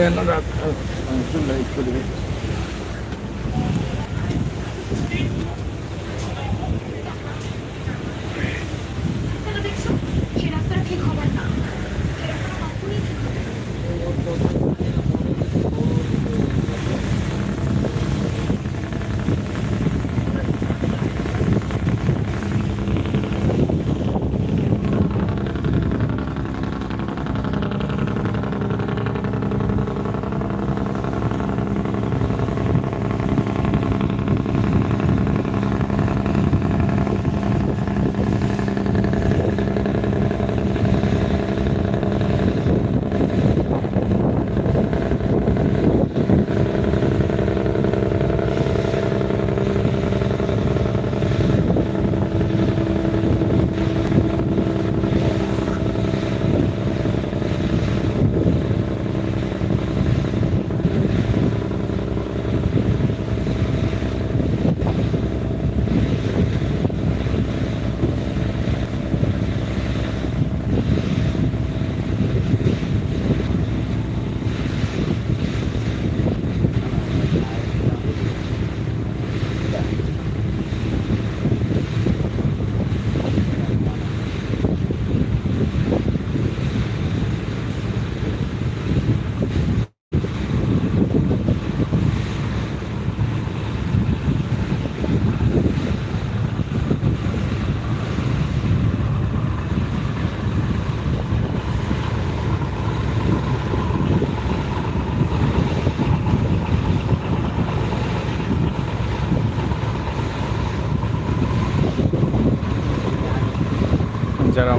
Main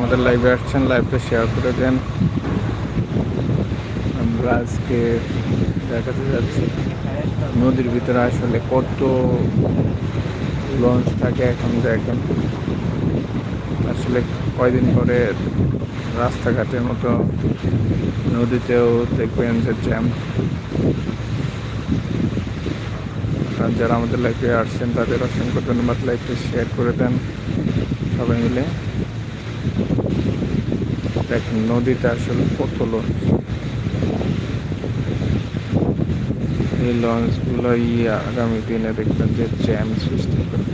আমাদের লাইভে আসছেন লাইভটা শেয়ার করে দেন। আমরা আজকে দেখাতে যাচ্ছি, নদীর ভিতরে আসলে কত লঞ্চ থাকে এখন দেখেন। আসলে কয়দিন পরে রাস্তাঘাটের মতো নদীতেও দেখবেন যে জ্যাম যারা আমাদের লাইফে আসছেন, তাদের অসংখ্য ধন্যবাদ। লাইফটা শেয়ার করে দেন সবাই মিলে। দেখেন, নদীতে আসলে কত লঞ্চ এই লঞ্চগুলো ইয়ে আগামী দিনে দেখবেন যে জ্যাম সৃষ্টি করবে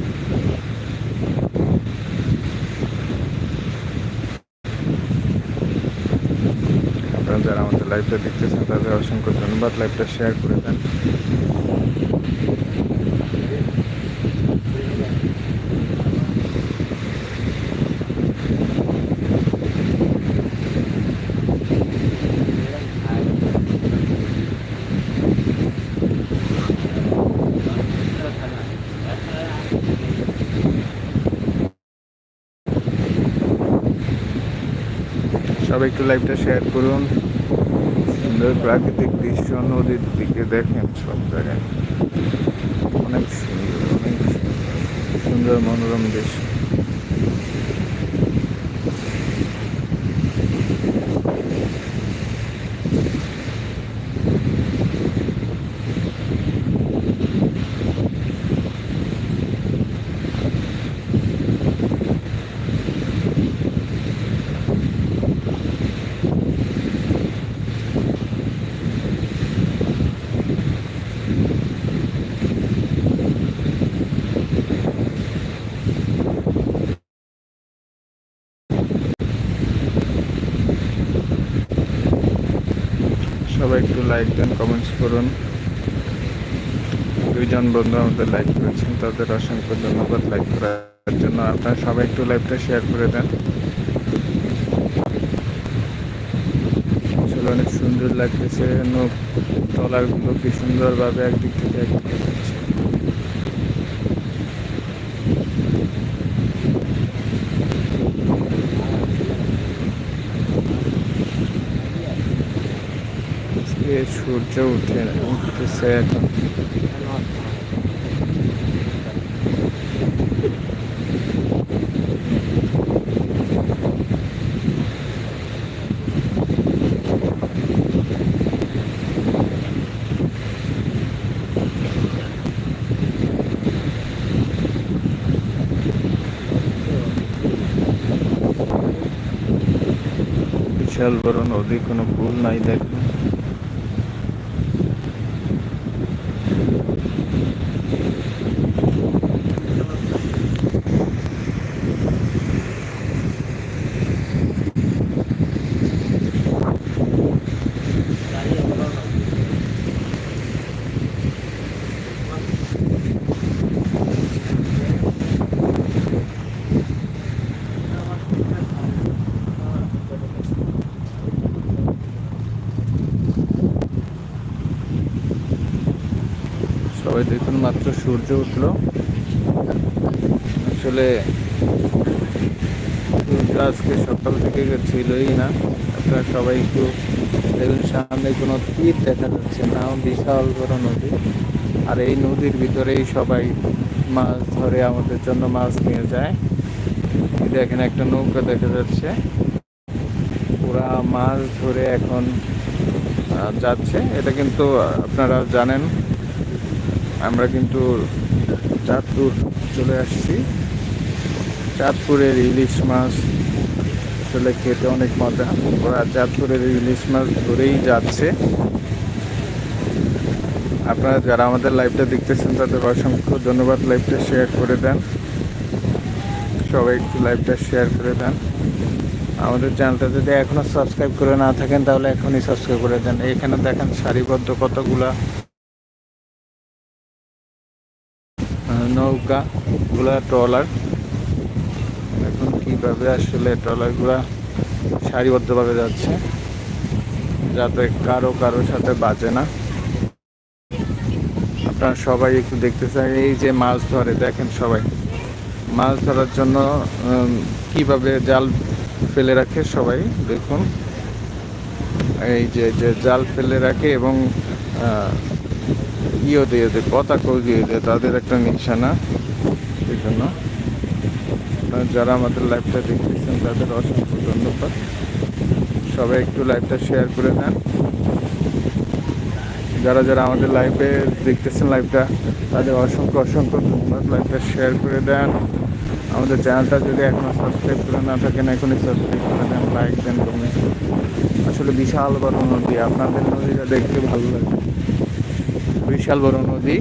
আপনারা যারা আমাদের লাইভটা দেখতেছেন, তাদের অসংখ্য ধন্যবাদ। লাইভটা শেয়ার করে দেন। সবাই একটু লাইভটা শেয়ার করুন। সুন্দর প্রাকৃতিক দৃশ্য নদীর দিকে দেখেন সব জায়গায়। অনেক সুন্দর অনেক সুন্দর মনোরম দৃশ্য। একটু লাইক দেন কমেন্টস করুন। দুইজন বন্ধু আমাদের লাইক করেছেন, তাদের অসংখ্য ধন্যবাদ লাইক করার জন্য। আপনারা সবাই একটু লাইভটা শেয়ার করে দেন। অনেক সুন্দর লাগতেছে। নৌ তলাগুলো কি সুন্দরভাবে একদিক থেকে একদিক আজকে সূর্য উঠে উঠতেছে এখন। বিশাল বড় নদী কোনো পুল নাই দেখুন সবাই দেখুন মাত্র সূর্য উঠল। আসলে আজকে সকাল থেকে ছিলই না। আপনারা সবাই একটু দেখুন, সামনে কোনো তীর দেখা যাচ্ছে না, বিশাল বড় নদী। আর এই নদীর ভিতরেই সবাই মাছ ধরে আমাদের জন্য মাছ নিয়ে যায়। দেখেন একটা নৌকা দেখা যাচ্ছে। ওরা মাছ ধরে এখন যাচ্ছে। এটা কিন্তু আপনারা জানেন আমরা কিন্তু চাঁদপুর চলে আসছি। চাঁদপুরের ইলিশ মাছ আসলে খেতে অনেক মজা। ওরা চাঁদপুরের ইলিশ মাছ ধরেই যাচ্ছে। আপনারা যারা আমাদের লাইভটা দেখতেছেন, তাদের অসংখ্য ধন্যবাদ লাইভটা শেয়ার করে দেন। সবাই একটু লাইভটা শেয়ার করে দেন। আমাদের চ্যানেলটা যদি এখনও সাবস্ক্রাইব করে না থাকেন, তাহলে এখনই সাবস্ক্রাইব করে দেন। এখানে দেখেন সারিবদ্ধ কতগুলা নৌকা গুলা ট্রলার। এখন কীভাবে আসলে ট্রলারগুলা সারিবদ্ধভাবে যাচ্ছে, যাতে কারও কারোর সাথে বাজে না। আপনারা সবাই একটু দেখতে চাই এই যে মাছ ধরে, দেখেন সবাই। মাছ ধরার জন্য কীভাবে জাল ফেলে রাখে সবাই, দেখুন। এই যে জাল ফেলে রাখে এবং আহ, ইয়ে দিয়ে দেয় পতাকাও দিয়ে তাদের একটা নিশানা। এই জন্য যারা আমাদের লাইভটা দেখতেছেন তাদের অসংখ্য ধন্যবাদ। সবাই একটু লাইভটা শেয়ার করে দেন যারা যারা আমাদের লাইভে দেখতেছেন লাইভটা তাদের অসংখ্য অসংখ্য ধন্যবাদ। লাইভটা শেয়ার করে দেন। আমাদের চ্যানেলটা যদি এখনও সাবস্ক্রাইব করে না থাকেন এখনই সাবস্ক্রাইব করে দেন লাইক দেন কমেন্ট আসলে বিশাল বড় নদী আপনাদের নদীটা দেখতে ভালো লাগে। বিশাল বড় নদী।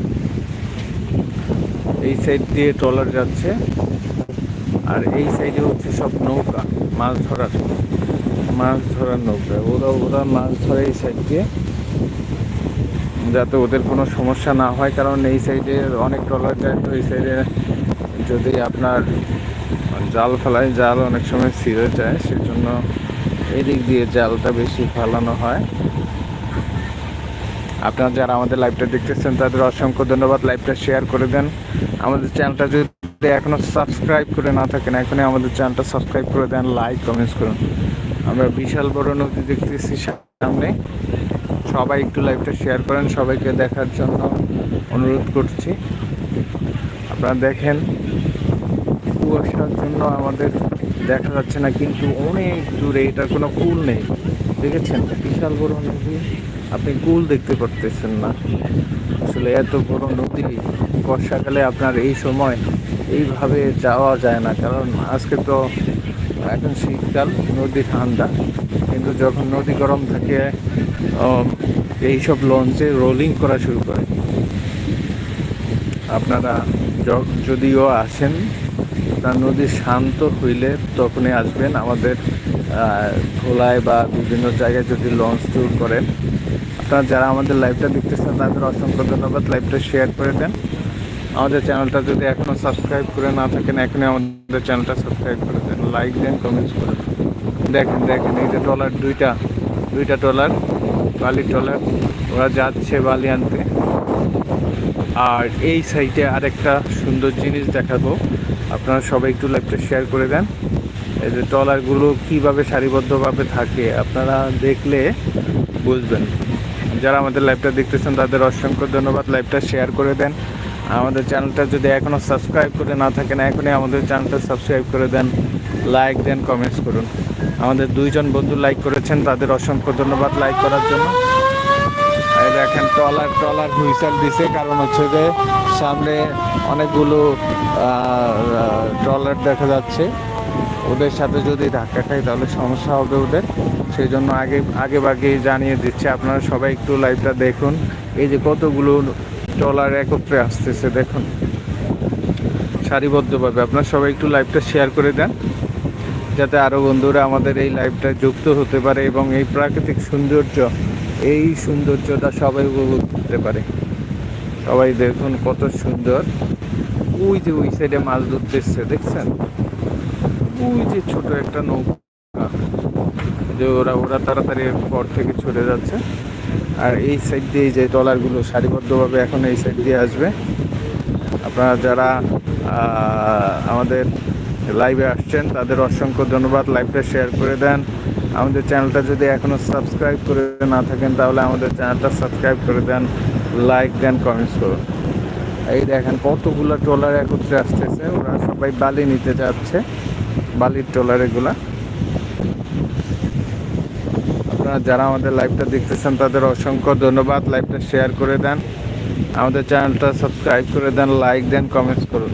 এই সাইড দিয়ে ট্রলার যাচ্ছে। আর এই সাইডে হচ্ছে সব নৌকা, মাছ ধরার মাছ ধরার নৌকা। ওরা ওরা মাছ ধরে এই সাইড দিয়ে। যাতে ওদের কোনো সমস্যা না হয়, কারণ এই সাইডে অনেক ট্রলার যায় তো এই সাইডে যদি আপনার জাল ফেলায়, জাল অনেক সময় ছিঁড়ে যায়, সেজন্য এদিক দিয়ে জালটা বেশি ফেলানো হয়। আপনারা যারা আমাদের লাইভটা দেখতেছেন, তাদের অসংখ্য ধন্যবাদ লাইভটা শেয়ার করে দেন। আমাদের চ্যানেলটা যদি এখনও সাবস্ক্রাইব করে না থাকেন, এখনই আমাদের চ্যানেলটা সাবস্ক্রাইব করে দেন লাইক কমেন্টস করুন। আমরা বিশাল বড় নদী দেখতেছি সামনে। সবাই একটু লাইভটা শেয়ার করেন, সবাইকে দেখার জন্য অনুরোধ করছি। আপনারা দেখেন, কুয়াশার জন্য আমাদের দেখা যাচ্ছে না, কিন্তু অনেক দূরে এটার কোনো কুল নেই। দেখেছেন? বিশাল বড় নদী। আপনি কুল দেখতে পারতেছেন না। আসলে এত বড় নদী, বর্ষাকালে আপনার এই সময় এইভাবে যাওয়া যায় না। কারণ আজকে তো এখন শীতকাল, নদী ঠান্ডা। কিন্তু যখন নদী গরম থাকে এইসব লঞ্চে রোলিং করা শুরু করে। আপনারা যদিও আসেন, আপনার নদী শান্ত হইলে তখনই আসবেন। আমাদের ভোলায় বা বিভিন্ন জায়গায় যদি লঞ্চ ট্যুর করেন আপনারা যারা আমাদের লাইভটা দেখতেছেন, তাদের অসংখ্য ধন্যবাদ লাইভটা শেয়ার করে দেন। আমাদের চ্যানেলটা যদি এখনও সাবস্ক্রাইব করে না থাকেন, এখনই আমাদের চ্যানেলটা সাবস্ক্রাইব করে দেন লাইক দেন কমেন্টস করেন দেখেন দেখেন, এই যে ট্রলার দুইটা দুইটা ট্রলার বালি ট্রলার ওরা যাচ্ছে বালি আনতে। আর এই সাইডে আরেকটা সুন্দর জিনিস দেখাবো। আপনারা সবাই একটু লাইভটা শেয়ার করে দেন। এই যে ট্রলারগুলো কীভাবে সারিবদ্ধভাবে থাকে, আপনারা দেখলে বুঝবেন। যারা আমাদের লাইভটা দেখতেছেন, তাদের অসংখ্য ধন্যবাদ। লাইভটা শেয়ার করে দেন। আমাদের চ্যানেলটা যদি এখনও সাবস্ক্রাইব করে না থাকেন, এখনই আমাদের চ্যানেলটা সাবস্ক্রাইব করে দেন। লাইক দেন কমেন্টস করুন। আমাদের দুইজন বন্ধু লাইক করেছেন, তাদের অসংখ্য ধন্যবাদ লাইক করার জন্য। দেখেন, ট্রলার ট্রলার হুইসেল দিছে। কারণ হচ্ছে যে, সামনে অনেকগুলো ট্রলার দেখা যাচ্ছে। ওদের সাথে যদি ধাক্কা খাই তাহলে সমস্যা হবে ওদের। সেই জন্য আগে আগে ভাগে জানিয়ে দিচ্ছে, আপনারা সবাই একটু লাইভটা দেখুন। এই যে কতগুলো ট্রলার একত্রে আসতেছে, দেখুন। সারিবদ্ধভাবে আপনারা সবাই একটু লাইভটা শেয়ার করে দেন, যাতে আরও বন্ধুরা আমাদের এই লাইভটা যুক্ত হতে পারে এবং এই প্রাকৃতিক সৌন্দর্য, এই সৌন্দর্যটা সবাই উপভোগ করতে পারে। সবাই দেখুন কত সুন্দর। ওই যে ওই সাইডে মাছ ধরতেছে, দেখছেন? ওই যে ছোট একটা নৌকা। যে ওরা ওরা তাড়াতাড়ি পর থেকে ছুটে যাচ্ছে। আর এই সাইড দিয়ে যে ট্রলারগুলো সারিবদ্ধভাবে এখন এই সাইড দিয়ে আসবে। আপনারা যারা আমাদের লাইভে আসছেন, তাদের অসংখ্য ধন্যবাদ। লাইভটা শেয়ার করে দেন। আমাদের চ্যানেলটা যদি এখনও সাবস্ক্রাইব করে না থাকেন, তাহলে আমাদের চ্যানেলটা সাবস্ক্রাইব করে দেন। লাইক দেন কমেন্টস করুন। এই দেখেন কতগুলো ট্রলার একত্রে আসতেছে। ওরা সবাই বালি নিতে যাচ্ছে। বালির ট্রলার এগুলা। আপনারা যারা আমাদের লাইভটা দেখতেছেন, তাদের অসংখ্য ধন্যবাদ। লাইভটা শেয়ার করে দেন। আমাদের চ্যানেলটা সাবস্ক্রাইব করে দেন লাইক দেন কমেন্টস করুন।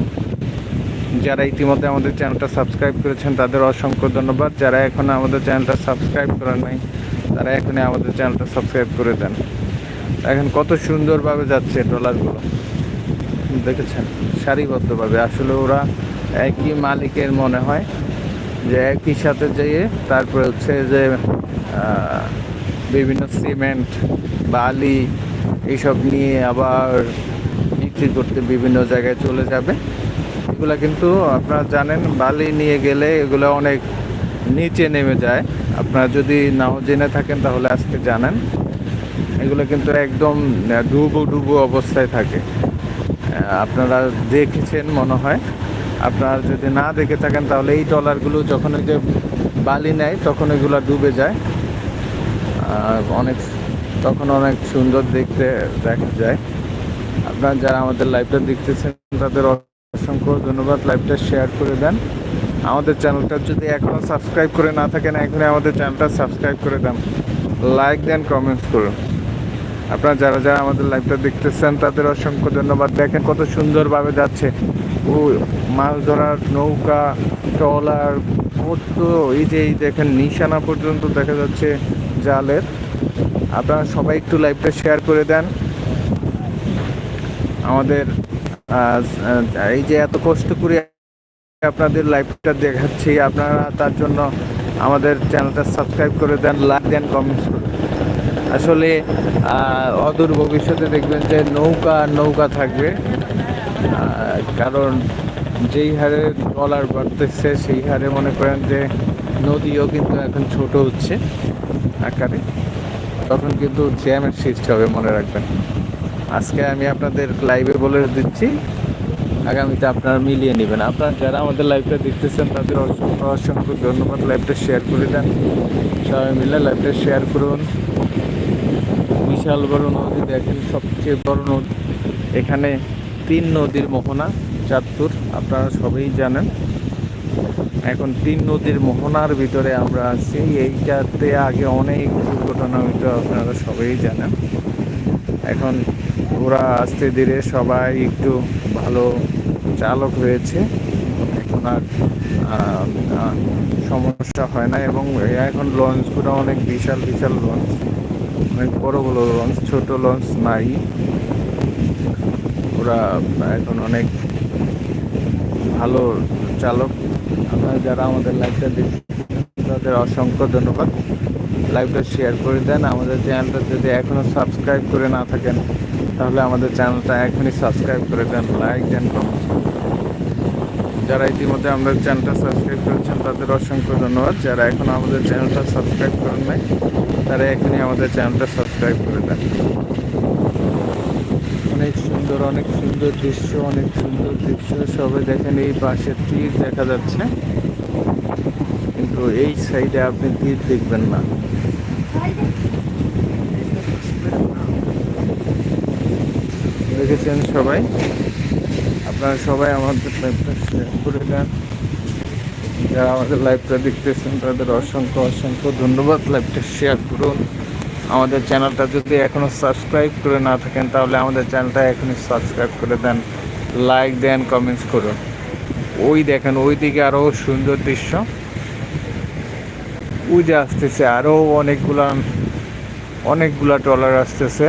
যারা ইতিমধ্যে আমাদের চ্যানেলটা সাবস্ক্রাইব করেছেন, তাদের অসংখ্য ধন্যবাদ। যারা এখন আমাদের চ্যানেলটা সাবস্ক্রাইব করেন নাই, তারা এখনই আমাদের চ্যানেলটা সাবস্ক্রাইব করে দেন। এখন কত সুন্দরভাবে যাচ্ছে ট্রলারগুলো। দেখেছেন? সারিবদ্ধভাবে। আসলে ওরা একই মালিকের মনে হয়। যে একই সাথে যেয়ে তারপরে হচ্ছে যে বিভিন্ন সিমেন্ট, বালি এইসব নিয়ে আবার বিক্রি করতে বিভিন্ন জায়গায় চলে যাবে। এগুলো কিন্তু আপনারা জানেন, বালি নিয়ে গেলে এগুলো অনেক নিচে নেমে যায়। আপনারা যদি নাও জেনে থাকেন তাহলে আজকে জানেন। এগুলো কিন্তু একদম ডুবো ডুবো অবস্থায় থাকে। আপনারা দেখেছেন মনে হয়। আপনারা যদি না দেখে থাকেন, তাহলে এই ট্রলারগুলো যখন ওই যে বালি নেয়, তখন এগুলো ডুবে যায়। অনেক, তখন অনেক সুন্দর দেখতে দেখা যায়। আপনারা যারা আমাদের লাইভটা দেখতেছেন, তাদের অসংখ্য ধন্যবাদ। লাইভটা শেয়ার করে দেন। আমাদের চ্যানেলটা যদি এখনও সাবস্ক্রাইব করে না থাকেন, এখনই আমাদের চ্যানেলটা সাবস্ক্রাইব করে দেন। লাইক দেন কমেন্টস করুন। আপনারা যারা যারা আমাদের লাইভটা দেখতেছেন, তাদের অসংখ্য ধন্যবাদ। দেখেন কত সুন্দরভাবে যাচ্ছে। ও, মাছ ধরার নৌকা, ট্রলার, কত, এই যে, এই দেখেন, নিশানা পর্যন্ত দেখা যাচ্ছে জালের। আপনারা সবাই একটু লাইভটা শেয়ার করে দেন। আমাদের এই যে এত কষ্ট করে আপনাদের লাইভটা দেখাচ্ছি, আপনারা তার জন্য আমাদের চ্যানেলটা সাবস্ক্রাইব করে দেন লাইক দেন কমেন্টস করুন আসলে অদূর ভবিষ্যতে দেখবেন যে নৌকা নৌকা থাকবে। কারণ যেই হারে ডলার বাড়তেছে, সেই হারে মনে করেন যে নদীও কিন্তু এখন ছোট হচ্ছে আকারে। তখন কিন্তু জ্যামের সৃষ্টি হবে, মনে রাখবেন। আজকে আমি আপনাদের লাইভে বলে দিচ্ছি, আগামীতে আপনারা মিলিয়ে নেবেন। আপনারা যারা আমাদের লাইভটা দেখতেছেন, তাদের অসংখ্য অসংখ্য ধন্যবাদ। লাইভটা শেয়ার করে দেন। সবাই মিলে লাইভটা শেয়ার করুন। বিশাল বড় নদী, দেখেন সবচেয়ে বড় নদী। এখানে তিন নদীর মোহনা, চাঁদপুর, আপনারা সবাই জানেন। এখন তিন নদীর মোহনার ভিতরে আমরা আছি। এইটাতে আগে অনেক দুর্ঘটনা হইতো, আপনারা সবাই জানেন। এখন ওরা আস্তে ধীরে সবাই একটু ভালো চালক হয়েছে। এখন আর সমস্যা হয় না। এবং এখন লঞ্চগুলো অনেক বিশাল বিশাল লঞ্চ অনেক বড় বড় লঞ্চ ছোট লঞ্চ নাই। ওরা এখন অনেক ভালো চালক। আপনারা যারা আমাদের লাইভটা দেখছেন, তাদের অসংখ্য ধন্যবাদ। লাইভটা শেয়ার করে দেন। আমাদের চ্যানেলটা যদি এখনও সাবস্ক্রাইব করে না থাকেন, তাহলে আমাদের চ্যানেলটা এখনই সাবস্ক্রাইব করে দেন। লাইক দেন কমেন্টস যারা ইতিমধ্যে আমাদের চ্যানেলটা সাবস্ক্রাইব করেছেন, তাদের অসংখ্য ধন্যবাদ। যারা এখন আমাদের চ্যানেলটা সাবস্ক্রাইব করেন নাই, তারা এখনই আমাদের চ্যানেলটা সাবস্ক্রাইব করে দেন। অনেক সুন্দর অনেক সুন্দর দৃশ্য, অনেক সুন্দর দৃশ্য। সবাই দেখেন এই পাশে তীর দেখা যাচ্ছে। কিন্তু এই সাইডে আপনি তীর দেখবেন না। দেখেছেন সবাই? আপনারা সবাই আমাদের লাইভটা শেয়ার করে দেন। যারা আমাদের লাইভটা দেখতেছেন, তাদের অসংখ্য অসংখ্য ধন্যবাদ লাইভটা শেয়ার করুন। আমাদের চ্যানেলটা যদি এখনও সাবস্ক্রাইব করে না থাকেন, তাহলে আমাদের চ্যানেলটা এখনই সাবস্ক্রাইব করে দেন। লাইক দেন কমেন্টস করুন। ওই দেখেন, ওই দিকে আরও সুন্দর দৃশ্য। যে আসতেছে আরও অনেকগুলা অনেকগুলা ট্রলার আসতেছে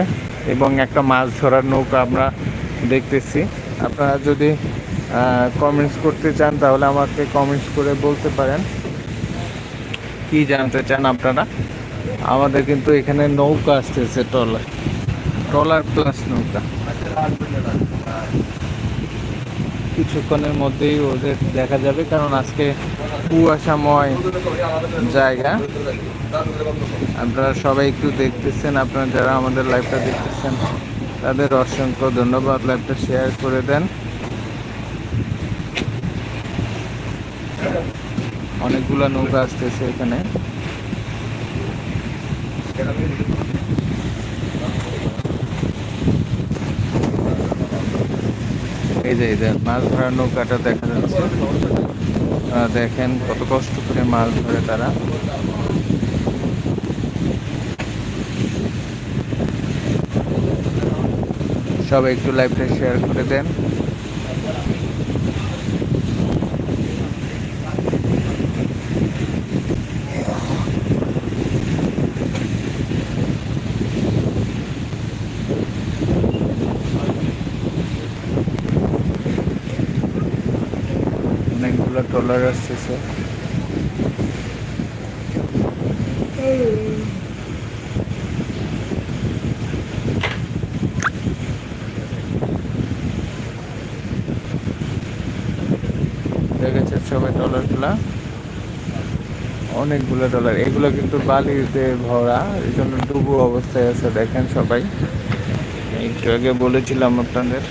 এবং একটা মাছ ধরার নৌকা আমরা দেখতেছি। আপনারা যদি কমেন্টস করতে চান, তাহলে আমাকে কমেন্টস করে বলতে পারেন। কি জানতে চান আপনারা? আমাদের কিন্তু এখানে নৌকা আসতেছে, ট্রলার। ট্রলার প্লাস নৌকা। কিছুক্ষণের মধ্যেই ওদের দেখা যাবে, কারণ আজকে কুয়াশাময় জায়গা। আপনারা সবাই একটু দেখতেছেন, আপনারা যারা আমাদের লাইভটা দেখতেছেন। তাদের অসংখ্য ধন্যবাদ লাইভটা শেয়ার করে দেন। অনেকগুলা নৌকা আসতেছে এখানে। এই যে এই যে, মাছ ধরার নৌকাটা দেখা যাচ্ছে। দেখেন কত কষ্ট করে মাছ ধরে তারা। সবাই একটু লাইভটা শেয়ার করে দেন। অনেকগুলো ট্রলার আসতেছে দেখেছে সবাই ট্রলারগুলা অনেকগুলো ডলার এগুলো কিন্তু বালিতে ভরা এই জন্য ডুবো অবস্থায় আছে, দেখেন সবাই। একটু আগে বলেছিলাম আপনাদের।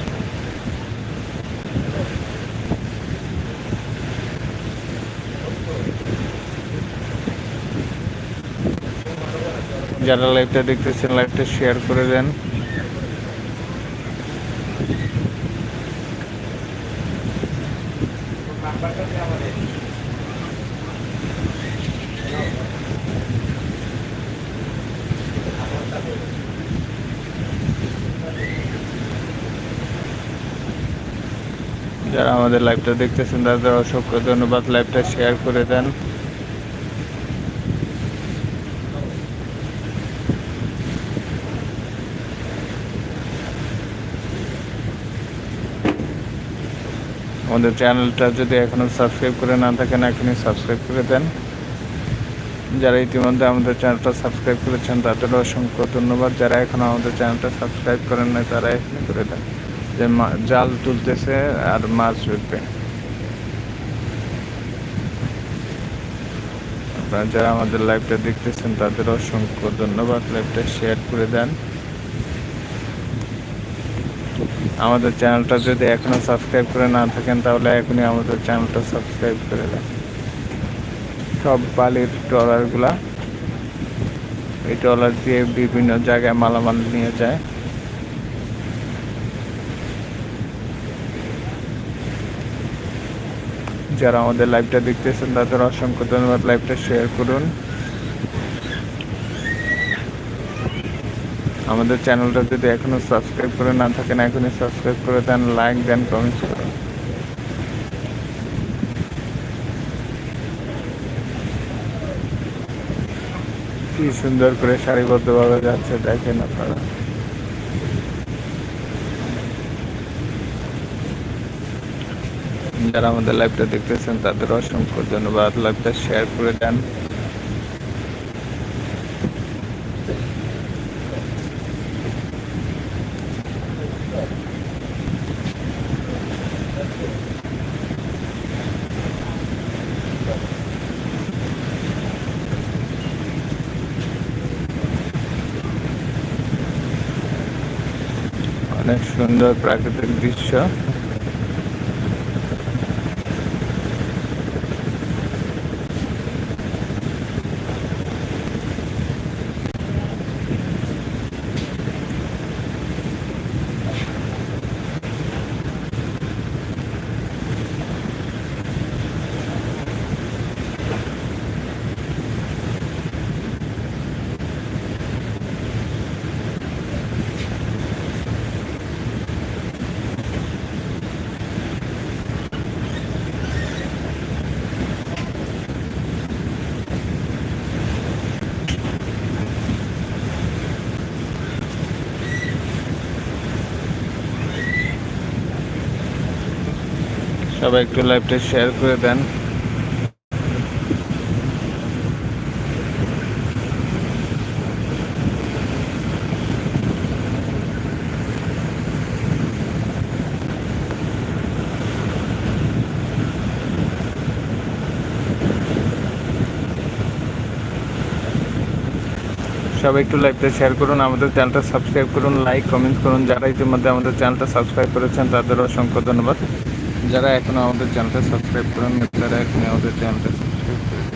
যারা লাইভটা দেখতেছেন লাইভটা শেয়ার করে দেন। যারা আমাদের লাইভটা দেখতেছেন তাদের অসংখ্য ধন্যবাদ লাইভটা শেয়ার করে দেন। আমাদের চ্যানেলটা যদি এখনও সাবস্ক্রাইব করে না থাকেন, এখনই সাবস্ক্রাইব করে দেন। যারা ইতিমধ্যে আমাদের চ্যানেলটা সাবস্ক্রাইব করেছেন, তাদেরও অসংখ্য ধন্যবাদ। যারা এখনও আমাদের চ্যানেলটা সাবস্ক্রাইব করেন না তারা এখনই করে দেন। যে জাল তুলতেছে আর মাছ উঠবে আপনারা যারা আমাদের লাইভটা দেখতেছেন, তাদের অসংখ্য ধন্যবাদ লাইভটা শেয়ার করে দেন। আমাদের চ্যানেলটা যদি এখনও সাবস্ক্রাইব করে না থাকেন, তাহলে এখনই আমাদের চ্যানেলটা সাবস্ক্রাইব করে দেন। সব বালির ট্রলারগুলা, এই ট্রলার দিয়ে বিভিন্ন জায়গায় মালামাল নিয়ে যায়। যারা আমাদের লাইভটা দেখতেছেন, তাদের অসংখ্য ধন্যবাদ লাইভটা শেয়ার করুন। আমাদের চ্যানেলটা যদি এখনও সাবস্ক্রাইব করে না থাকেন, এখনই সাবস্ক্রাইব করে দেন লাইক দেন কমেন্টস করুন। কি সুন্দর করে সারিবদ্ধভাবে যাচ্ছে, দেখেন আপনারা। যারা আমাদের লাইভটা দেখতেছেন, তাদের অসংখ্য ধন্যবাদ। লাইভটা শেয়ার করে দেন। অনেক সুন্দর প্রাকৃতিক দৃশ্য। সবাই একটু লাইভটা শেয়ার করে দেন। সবাই একটু লাইভটা শেয়ার করুন, আমাদের চ্যানেলটা সাবস্ক্রাইব করুন লাইক কমেন্ট করুন। যারা ইতিমধ্যে আমাদের চ্যানেলটা সাবস্ক্রাইব করেছেন তাদের অসংখ্য ধন্যবাদ। যারা এখন আমাদের চ্যানেলটা সাবস্ক্রাইব করেন তারা এখন আমাদের চ্যানেলটা সাবস্ক্রাইব করুন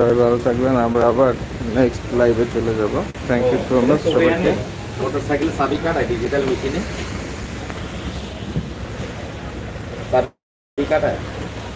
সবাই ভালো থাকবেন আমরা আবার নেক্সট লাইভে চলে যাব। থ্যাংক ইউ সো মাচ সবাইকে। মোটরসাইকেল চাবি কাটায় ডিজিটাল মেশিনে চাবি কাটায়